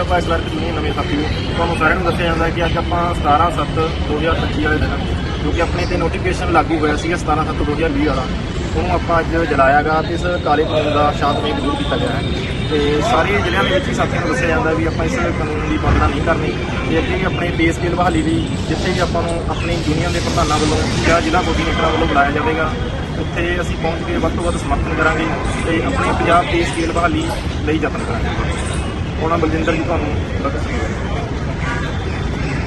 ਆਪਾਂ ਪੰਜਾਬ ਵਾਰ ਯੂਨੀਅਨ ਨਵੇਂ ਸਾਥੀਓ ਤੁਹਾਨੂੰ ਸਾਰਿਆਂ ਨੂੰ ਦੱਸਿਆ ਜਾਂਦਾ ਕਿ ਅੱਜ ਆਪਾਂ 17 7 2025 ਵਾਲੇ ਦਿਨ ਜੋ ਕਿ ਆਪਣੇ ਤੇ ਨੋਟੀਫਿਕੇਸ਼ਨ ਲਾਗੂ ਹੋਇਆ ਸੀ 17 7 2020 ਵਾਲਾ। ਉਹਨੂੰ ਆਪਾਂ ਅੱਜ ਜਲਾਇਆਗਾ ਤੇ ਇਸ ਕਾਲੇ ਕਾਨੂੰਨ ਦਾ ਸ਼ਾਂਤਮਈ ਵਿਰੋਧ ਕੀਤਾ ਗਿਆ ਹੈ। ਤੇ ਸਾਰੇ ਜ਼ਿਲ੍ਹਿਆਂ ਦੇ ਵਿੱਚ ਹੀ ਸਾਥੀਆਂ ਨੂੰ ਦੱਸਿਆ ਜਾਂਦਾ ਵੀ ਆਪਾਂ ਇਸ ਕਾਨੂੰਨ ਦੀ ਪਾਲਣਾ ਨਹੀਂ ਕਰਨੀ ਤੇ ਅੱਗੇ ਵੀ ਆਪਣੇ ਪੇ ਸਕੇਲ ਬਹਾਲੀ ਲਈ ਜਿੱਥੇ ਵੀ ਆਪਾਂ ਨੂੰ ਆਪਣੀ ਯੂਨੀਅਨ ਦੇ ਪ੍ਰਧਾਨਾਂ ਵੱਲੋਂ ਜਾਂ ਜ਼ਿਲ੍ਹਾ ਕੋਆਰਡੀਨੇਟਰਾਂ ਵੱਲੋਂ ਬੁਲਾਇਆ ਜਾਵੇਗਾ, ਉੱਥੇ ਅਸੀਂ ਪਹੁੰਚ ਕੇ ਵੱਧ ਤੋਂ ਵੱਧ ਸਮਰਥਨ ਕਰਾਂਗੇ ਤੇ ਆਪਣੇ ਪੰਜਾਬ ਪੇ ਸਕੇਲ ਬਹਾਲੀ ਲਈ ਯਤਨ ਕਰਾਂਗੇ। ਉਹਨਾਂ ਬਲਜਿੰਦਰ ਜੀ ਤੁਹਾਨੂੰ ਬਖਸ਼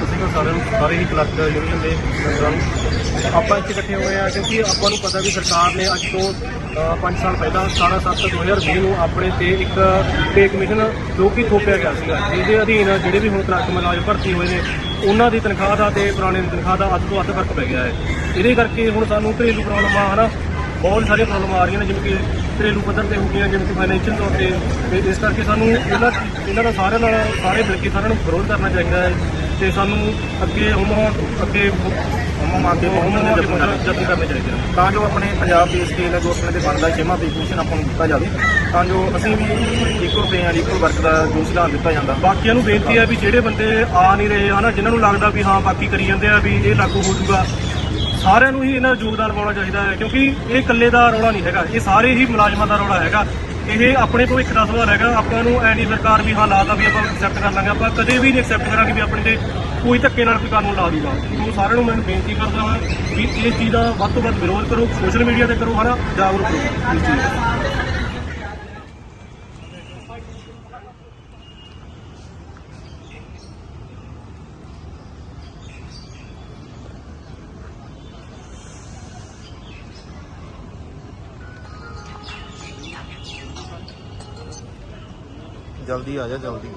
ਤੁਸੀਂ ਕੋ ਸਾਰਿਆਂ ਨੂੰ ਸਾਰੇ ਹੀ ਕਲੱਬ ਯੂਨੀਅਨ ਦੇ ਮੈਂਬਰਾਂ ਨੂੰ। ਆਪਾਂ ਇੱਥੇ ਇਕੱਠੇ ਹੋਏ ਆ ਕਿਉਂਕਿ ਆਪਾਂ ਨੂੰ ਪਤਾ ਵੀ ਸਰਕਾਰ ਨੇ ਅੱਜ ਤੋਂ 5 ਸਾਲ ਪਹਿਲਾਂ 17 7 2020 ਨੂੰ ਆਪਣੇ ਤੇ ਇੱਕ ਪੇ ਕਮਿਸ਼ਨ ਜੋ ਕਿ ਥੋਪਿਆ ਗਿਆ ਸੀਗਾ। ਜਿਹਦੇ ਅਧੀਨ ਜਿਹੜੇ ਵੀ ਹੁਣ ਕਲੱਬ ਮੁਲਾਜ਼ਮ ਭਰਤੀ ਹੋਏ ਨੇ, ਉਹਨਾਂ ਦੀ ਤਨਖਾਹ ਦਾ ਤੇ ਪੁਰਾਣੇ ਦੀ ਤਨਖਾਹ ਦਾ ਅੱਧ ਤੋਂ ਅੱਧ ਫ਼ਰਕ ਪੈ ਗਿਆ ਹੈ। ਇਹਦੇ ਕਰਕੇ ਹੁਣ ਸਾਨੂੰ ਘਰੇਲੂ ਪ੍ਰੋਬਲਮਾਂ ਹਨਾ, ਬਹੁਤ ਸਾਰੀਆਂ ਪ੍ਰੋਬਲਮਾਂ ਆ ਰਹੀਆਂ ਨੇ ਜਿਵੇਂ ਕਿ ਘਰੇਲੂ ਪੱਧਰ ਤੇ ਹੋ ਗਈਆਂ ਜਿਵੇਂ ਕਿ ਫਾਈਨੈਂਸ਼ੀਅਲ ਤੌਰ ਤੇ ਤੇ ਇਸ ਕਰਕੇ ਸਾਨੂੰ ਇਹਨਾਂ ਇਹਨਾਂ ਦਾ ਸਾਰਿਆਂ ਨਾਲ ਸਾਰੇ ਮਿਲ ਕੇ ਸਾਰਿਆਂ ਨੂੰ ਵਿਰੋਧ ਕਰਨਾ ਚਾਹੀਦਾ ਹੈ ਤੇ ਸਾਨੂੰ ਅੱਗੇ ਹੁਣ ਅੱਗੇ ਹਮ ਹੋ ਉਹਨਾਂ ਦੇ ਦੇ ਯਤਨ ਕਰਨੇ ਚਾਹੀਦੇ ਨੇ ਤਾਂ ਜੋ ਆਪਣੇ ਪੰਜਾਬ ਸਕੇਲ ਹੈ ਜੋ ਆਪਣੇ ਤੇ ਬਣਦਾ ਛੇਵਾਂ ਪੇ ਕਮਿਸ਼ਨ ਆਪਾਂ ਨੂੰ ਦਿੱਤਾ ਜਾਵੇ ਤਾਂ ਜੋ ਅਸੀਂ ਵੀ equal pay and equal work ਦਾ ਜੋ ਸਿਧਾਂਤ ਦਿੱਤਾ ਜਾਂਦਾ। ਬਾਕੀਆਂ ਨੂੰ ਬੇਨਤੀ ਹੈ ਵੀ ਜਿਹੜੇ ਬੰਦੇ ਆ ਨਹੀਂ ਰਹੇ ਹਨਾ ਜਿਨ੍ਹਾਂ ਨੂੰ ਲੱਗਦਾ ਵੀ ਹਾਂ ਬਾਕੀ ਕਰੀ ਜਾਂਦੇ ਆ ਵੀ ਇਹ ਲਾਗੂ ਹੋ ਜਾਊਗਾ ਸਾਰਿਆਂ ਨੂੰ ਹੀ ਇਹਨਾਂ ਦਾ ਯੋਗਦਾਨ ਪਾਉਣਾ ਚਾਹੀਦਾ ਹੈ, ਕਿਉਂਕਿ ਇਹ ਇਕੱਲੇ ਦਾ ਰੌਲਾ ਨਹੀਂ ਹੈਗਾ, ਇਹ ਸਾਰੇ ਹੀ ਮੁਲਾਜ਼ਮਾਂ ਦਾ ਰੌਲਾ ਹੈਗਾ। ਇਹ ਆਪਣੇ ਤੋਂ ਇੱਕ ਦਾ ਸਵਾਲ ਹੈਗਾ, ਆਪਾਂ ਨੂੰ ਐਡੀ ਸਰਕਾਰ ਵੀ ਹਾਂ ਲਾਤਾ ਵੀ ਆਪਾਂ ਐਕਸੈਪਟ ਕਰ ਲਾਂਗੇ, ਆਪਾਂ ਕਦੇ ਵੀ ਨਹੀਂ ਐਕਸੈਪਟ ਕਰਾਂਗੇ ਵੀ ਆਪਣੇ ਤੇ ਕੋਈ ਧੱਕੇ ਨਾਲ ਕੋਈ ਕਾਨੂੰਨ ਲਾ ਦੂਗਾ ਸੋ ਸਾਰਿਆਂ ਨੂੰ ਮੈਂ ਬੇਨਤੀ ਕਰਦਾ ਹਾਂ ਵੀ ਇਸ ਚੀਜ਼ ਦਾ ਵੱਧ ਤੋਂ ਵੱਧ ਵਿਰੋਧ ਕਰੋ, ਸੋਸ਼ਲ ਮੀਡੀਆ ਤੇ ਕਰੋ, ਹਨਾ, ਜਾਗਰੂਕ ਕਰੋ ਇਸ ਚੀਜ਼ ਦਾ। ਜਲਦੀ ਆ ਜਾ ਜਲਦੀ।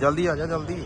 ਜਲਦੀ ਆ ਜਾ ਜਲਦੀ।